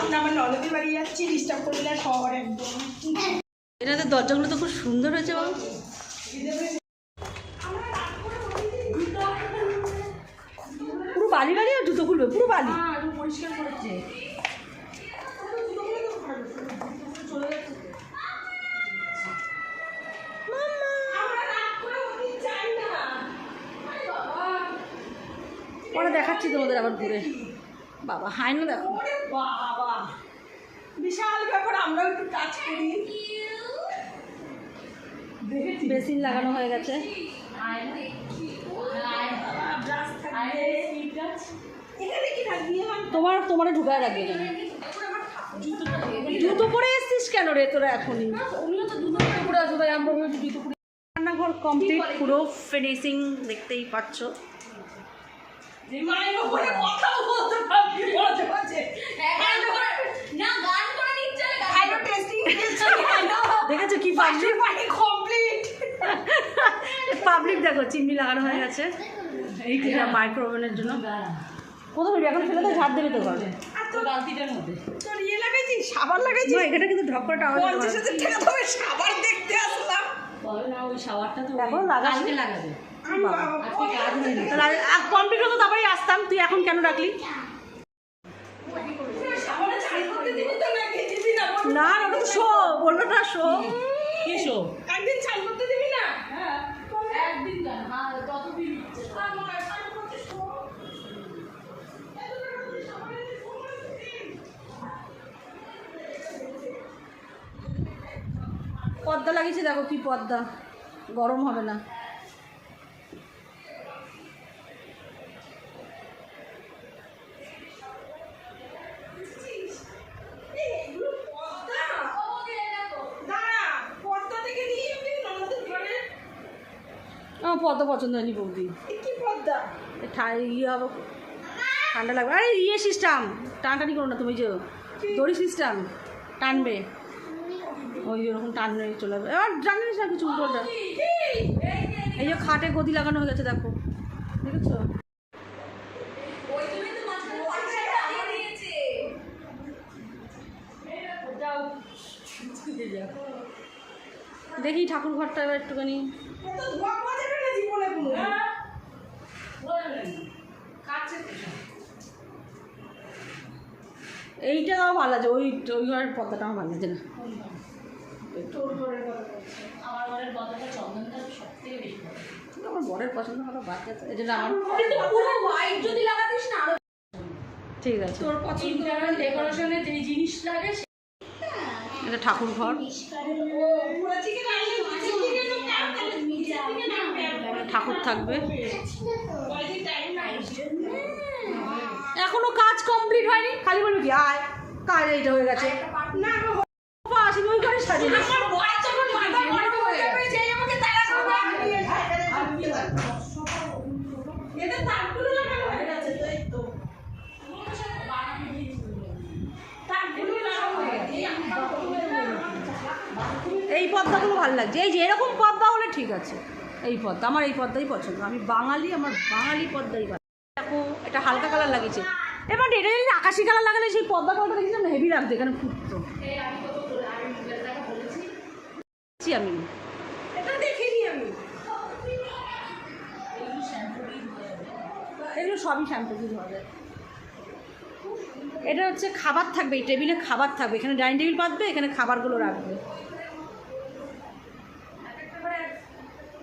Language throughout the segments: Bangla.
আমরা আমার ননদের বাড়ি যাচ্ছি ডিস্টার্ব শহর একদম। দরজাগুলো তো খুব সুন্দর হয়েছে বাবু। পুরো বালি বালি আর জুতো খুলবে পুরো বালি। পরিষ্কার করেছে। পরে দেখাচ্ছি তোমাদের আবার ঘুরে। বাবা হাই না দেখো। বিশাল ব্যাপার আমরাও একটু কাজ করি। বেসিন লাগানো হয়ে গেছে। আমার তোমার ঢুকায় রাখবে জুতো পরে এসছিস কেন রে তোরা এখনই? রান্নাঘর কমপ্লিট পুরো ফিনিশিং দেখতেই পাচ্ছ। কথা বলতে পারবি মাঝে মাঝে না গান করে নিচ্ছে হ্যালো টেস্টিং হ্যালো দেখেছ কি পাবলিক কমপ্লিট পাবলিক দেখো চিমনি লাগানো হয়ে গেছে। মাইক্রোওভেনের জন্য। কোথাও এখন ফেলে তো ঝাড় দেবে তো ঘর। বালতিটার মধ্যে। তোর ইয়ে লাগাইছিস সাবান লাগাইছিস না, এখানে কিন্তু ঢক করে টাওয়াল পঞ্চাশ হাজার টাকা তবে সাবান দেখতে আসলাম। লাগাবে। কমপ্লিট হতো তারপরেই আসতাম। তুই এখন কেন রাখলি সাবানে ছাই করতে দিবি তো না খেয়ে দিবি না। না না, ওটা শো বলল না শো। কি শো? একদিন ছাই করতে দিবি না? হ্যাঁ। একদিন হ্যাঁ ততদিন ইচ্ছে। পর্দা লাগিয়েছে দেখো কি পদ্মা। গরম হবে না এই, এগুলো পর্দা। দাঁড়া, পর্দা থেকে নিয়ে যাবি ননদের ঘরে। পর্দা পছন্দ হয়নি বৌদি। ইয়ে হবে। ঠান্ডা লাগবে। আরে ইয়ে সিস্টেম টানটানি করো না তুমি যে। দড়ি সিস্টেম টানবে। ওই ওরকম টানবে চলে যাবে। আর জানিস না কিছু উল্টো এই যে খাটে গদি লাগানো হয়ে গেছে দেখো। দেখেছ? দেখি ঠাকুর ঘরটা এবার একটুখানি এত ধোয়া পাওয়া যাবে না জীবনে কোনো। এইটা আমার ভালো লাগছে ওই ওই ঘরের পর্দাটা আমার ভালো লাগছে না তোর ঘরের কথা বলছি। আমার ঘরের কথাটা চন্দনটা সব থেকে বেশি ভালো। কিন্তু আমার বরের পছন্দ হলো বাচ্চা এই জন্য আমার কিন্তু পুরো হোয়াইট যদি লাগাতিস না ঠিক আছে তোর পছন্দ ইন্টারনাল ডেকোরেশনে যে জিনিস লাগে এটা ঠাকুর ঘর ঠাকুর থাকবে। কয়দিন এখনও কাজ কমপ্লিট হয়নি? খালি বলবি কি আয় কাজ এইটা হয়ে গেছে। হয়ে হয়ে হয়ে এই পদ্মাগুলো ভালো লাগছে। এই যে এরকম পদ্মা হলে ঠিক আছে। এই পদ্মা, আমার এই পদ্মাই পছন্দ। আমি বাঙালি, আমার বাঙালি পদ্মাই দেখো, এটা হালকা কালার লাগিয়েছে। এবার এটা যদি আকাশি কালার লাগালে, সেই পদ্মা কালারটা দেখেছিলাম হেভি লাগতো এখানে ফুটতো আমি। এগুলো সবই শ্যাম্পু যায় এটা হচ্ছে খাবার থাকবে, এই টেবিলে খাবার থাকবে। এখানে ডাইনিং টেবিল পাতবে এখানে খাবারগুলো রাখবে।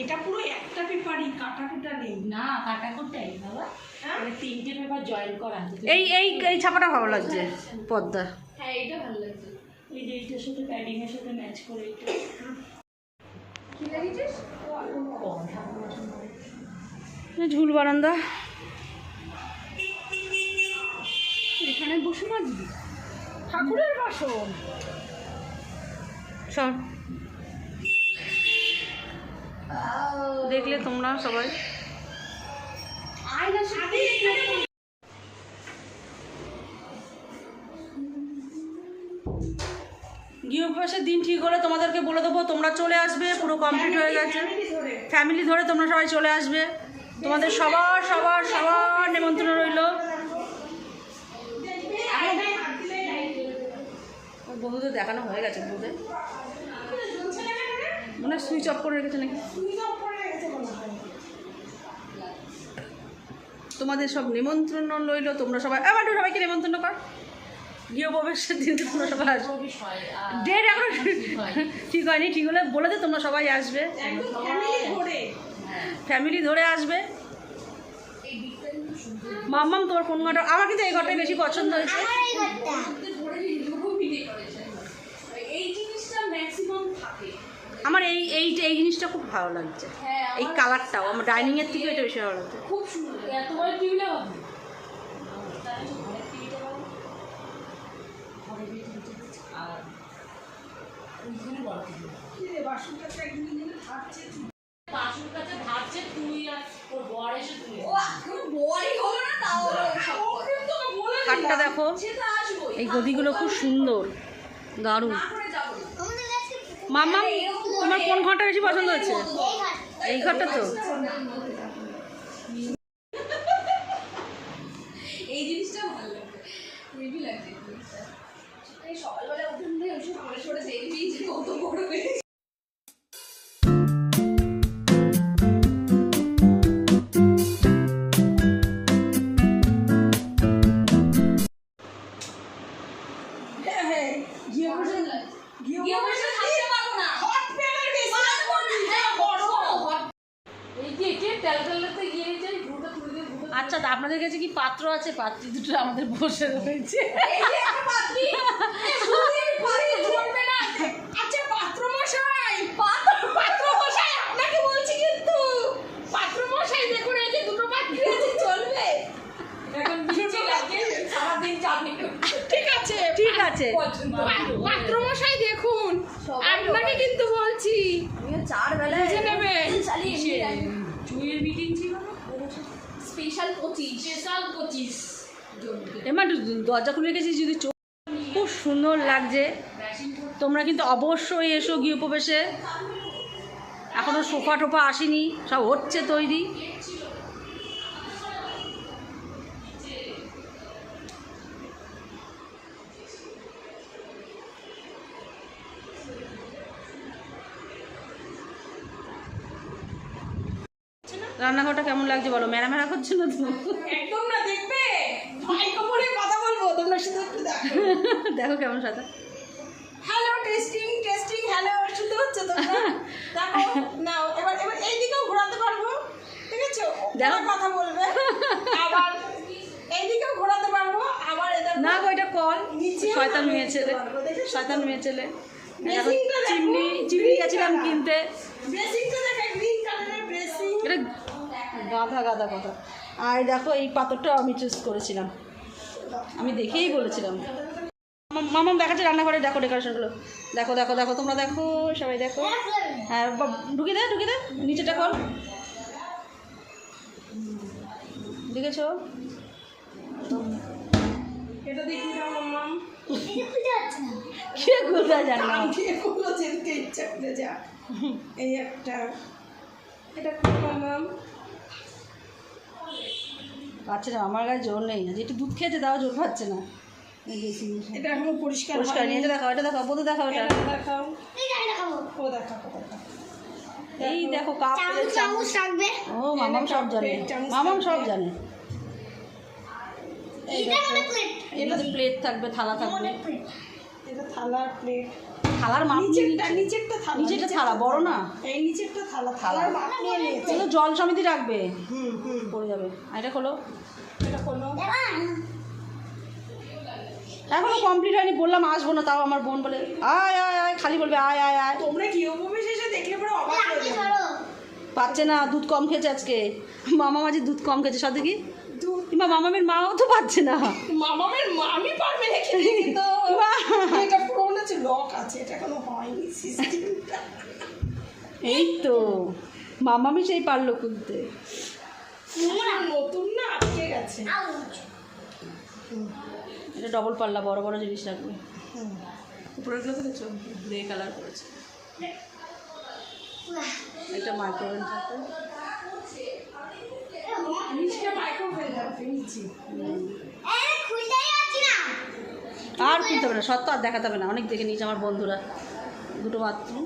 এটা পুরো একটা পেপারই কাটা কুটা নেই। না কাটা কোটাই বাবা মানে তিনটে পেপার জয়েন করা। আছে এই এই এই ছাপাটা ভালো লাগছে পদ্মা। হ্যাঁ এটা ভালো লাগছে। এই যে এইটার সাথে প্যাডিং এর সাথে ম্যাচ করে এটা। কি লাগিয়েছিস? ঝুল বারান্দা। এখানে বসে মাজবি ঠাকুরের বাসন। সর। দেখলে তোমরা সবাই। গৃহপ্রবেশের দিন ঠিক হলে তোমাদেরকে বলে দেবো তোমরা চলে আসবে পুরো কমপ্লিট হয়ে গেছে। ফ্যামিলি ধরে। তোমরা সবাই চলে আসবে। তোমাদের সবার সবার সবার নিমন্ত্রণ রইল। বন্ধুদের দেখানো হয়ে গেছে বন্ধুদের মনে হয় সুইচ অফ করে রেখেছে নাকি? তোমাদের সব নিমন্ত্রণ লইলো তোমরা সবাই আমার একটু সবাইকে নিমন্ত্রণ কর। গৃহপ্রবেশের দিন তোমরা সবাই আসবে। ডেট এখন ঠিক হয়নি ঠিক হলে বলে দে তোমরা সবাই আসবে। ফ্যামিলি ধরে। আসবে। মাম্মাম তোমার কোন ঘরটা আমার কিন্তু এই ঘরটাই বেশি পছন্দ হয়েছে এই জিনিসটা ম্যাক্সিমাম থাকে আমার এই এই এই জিনিসটা খুব ভালো লাগছে। হ্যাঁ এই কালারটাও আমার ডাইনিং এর থেকে এটা বেশি ভালো লাগছে। খুব সুন্দর এত বড় টিভিটা খাটটা দেখো এই গদিগুলো খুব সুন্দর দারুণ। মাম্মাম তোমার কোন ঘরটা বেশি পছন্দ হচ্ছে? এই ঘরটা তো? এখন নিচে লাগে সারাদিন চাপনি ঠিক আছে। ঠিক আছে। পাত্রমশাই দেখুন আপনাকে কিন্তু বলছি। চার বেলায় বুঝে নেবেন মিটিং ছিল না? স্পেশাল পঁচিশ স্পেশাল পঁচিশ এমা দরজা খুলে রেখেছি যদি চোখ খুব সুন্দর লাগছে। তোমরা কিন্তু অবশ্যই এসো গৃহপ্রবেশে। এখনও সোফা টোফা আসেনি সব হচ্ছে তৈরি। রান্নাঘরটা কেমন লাগছে বলো? মেরা মেরা করছে না তো? একদম না দেখবে? কথা বলব তোমরা শুধু একটু দেখো। দেখো কেমন সাথে হ্যালো টেস্টিং টেস্টিং হ্যালো শুনতে হচ্ছে তোমরা? দেখো নাও এবার এবার এই দিকেও ঘোরাতে পারব ঠিক আছে? দেখো। কথা বলবে। আবার এই দিকেও ঘোরাতে পারব আবার এদের না গো এটা কল। শয়তান মেয়ে ছেলে? শয়তান মেয়ে ছেলে। চিমনি চিমনি গেছিলাম কিনতে। এটা গাধা গাধা কথা। আর দেখো এই পাথরটা আমি চুজ করেছিলাম। আমি দেখেই বলেছিলাম। মামা দেখাচ্ছে রান্নাঘরে দেখো ডেকোরেশনগুলো দেখো দেখো দেখো তোমরা দেখো সবাই দেখো। হ্যাঁ ঢুকে দে ঢুকে দে নিচেটা কর দেখেছ? এটা দেখি খুলো যেতে ইচ্ছা করে যা। এই একটা এটা না আমার গায়ে জোর নেই। না যে একটু দুধ খেয়েছে তাও জোর পাচ্ছে না। এই এটা এখনও পরিষ্কার পরিষ্কার। নিয়ে দেখাও এটা দেখাও বোধ দেখাও এটা। এটা দেখাও। ও দেখাও এই দেখো কাপ চামচ থাকবে ও মামাম সব জানে। মামাম সব জানে। এটাতে প্লেট থাকবে থালা থাকবে। এটা থালার প্লেট থালার মাপ নিচেরটা নিচেরটা থালা নিচেরটা থালা বড় না? এই নিচেরটা থালা থালার মাপ নিয়ে নিয়েছে। এগুলো জল সমিতি রাখবে? হুম হুম। পড়ে যাবে। আর এটা খোলো। এটা কোনো এখনও কমপ্লিট হয়নি বললাম আসব না তাও আমার বোন বলে আয় আয় আয় খালি বলবে আয় আয় আয়। তোমরা কি উপবেশ এসে দেখলে পরে অবাক হয়ে যাবে? পাচ্ছে না দুধ কম খেয়েছে আজকে। মামা মাঝে দুধ কম খেয়েছে সব দেখি। দুধ কিংবা মামামের মাও তো পাচ্ছে না। মামামের মামি পারবে নাকি কিন্তু এটা পুরো মনে হচ্ছে লক আছে এটা এখনও হয়নি সিস্টেমটা এই তো মামামি সেই পারল খুলতে। নতুন না আটকে গেছে। এটা ডবল পাল্লা বড় বড় জিনিস রাখবে। উপরেরগুলো দেখেছ গ্রে কালার করেছে। একটা মাইক্রোওয়েভ থাকে নিচটা মাইক্রোওয়েভ রাখবে নিচে আর খুলতে হবে না সত্য আর দেখাতে হবে না অনেক দেখে নিয়েছে আমার বন্ধুরা। দুটো বাথরুম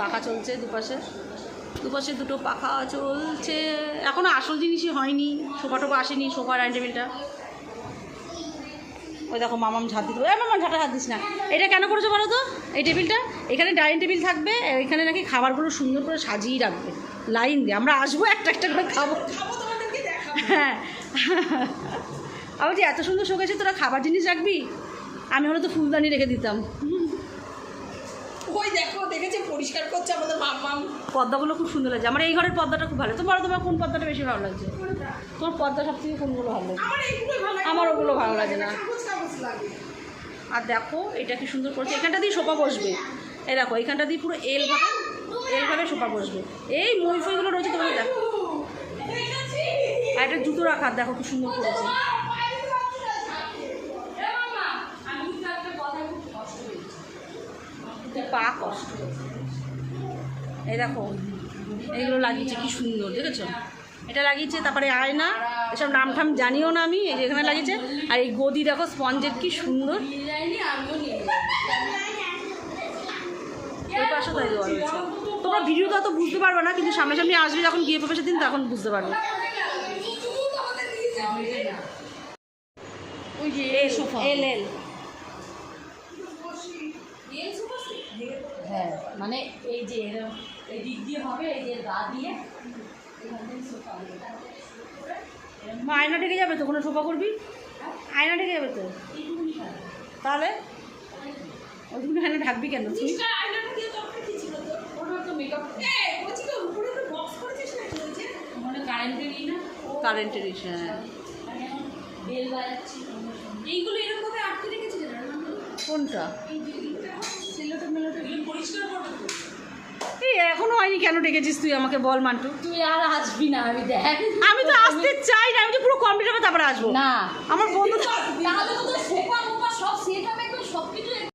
পাখা চলছে দুপাশে। দুপাশে দুটো পাখা চলছে। এখনও আসল জিনিসই হয়নি সোফা টোফা আসেনি সোফা ডাইনিং টেবিলটা ওই দেখো মামাম ঝাঁট দিতে এ মামাম ঝাঁটা হাত দিস না। এটা কেন করেছ বলো তো? এই টেবিলটা? এখানে ডাইনিং টেবিল থাকবে এখানে নাকি খাবারগুলো সুন্দর করে সাজিয়ে রাখবে। লাইন দিয়ে আমরা আসব একটা একটা করে খাব। খাব হ্যাঁ। আবার যে এত সুন্দর শোকেছে তোরা খাবার জিনিস রাখবি? আমি হলে তো ফুলদানি রেখে দিতাম। ওই দেখো দেখেছে পরিষ্কার করছে আমাদের মামাম পর্দাগুলো খুব সুন্দর লাগছে। আমার এই ঘরের পর্দাটা খুব ভালো। তোমার তোমার কোন পর্দাটা বেশি ভালো লাগছে? তোমার পর্দা সব থেকে কোনগুলো ভালো লাগছে? আমার ওগুলো ভালো লাগে না। আর দেখো এটা কি সুন্দর করেছে। এখানটা দিয়ে সোফা বসবে। এই দেখো এখানটা দিয়ে পুরো এল ভাবে এল ভাবে সোফা বসবে। এই মই ফইগুলো রয়েছে তোমার দেখো একটা জুতো রাখার, দেখো কি সুন্দর করেছে। পা কষ্ট এই দেখো, এইগুলো লাগিয়েছে, কি সুন্দর, দেখেছ? এটা লাগিয়েছে, তারপরে আয়না, এসব নাম ঠাম জানিও না আমি, এই যে এখানে লাগিয়েছে। আর এই গদি, দেখো, স্পঞ্জের কি সুন্দর। রয়েছে। তোমরা ভিডিও তো বুঝতে পারবে না, কিন্তু সামনাসামনি আসবে, যখন গিয়ে প্রবেশের দিন, তখন বুঝতে পারবে ওই যে এল সোফা। এল এল হ্যাঁ মানে এই যে এই দিক দিয়ে হবে এই যে গা দিয়ে। মা আয়না ঢেকে যাবে তো? কোনো সোফা করবি? আয়না ঢেকে যাবে তো? তাহলে? ওইগুলো আয়না ঢাকবি কেন? তুই? মানে কারেন্টের কারেন্টের ইস্যু হ্যাঁ। বেল বাজাচ্ছি এইগুলো এরকম ভাবে আটকে কোনটা? মেলোটা। এগুলো পরিষ্কার করবে এই এখনও হয়নি কেন ডেকেছিস তুই আমাকে বল মান্টু। তুই আর আসবি না আমি দেখ। আমি তো আসতে চাই না আমি তো পুরো কমপ্লিট হবে তারপরে আসব। না। আমার বন্ধু তাহলে তো সোফা মোফা সব সেট হবে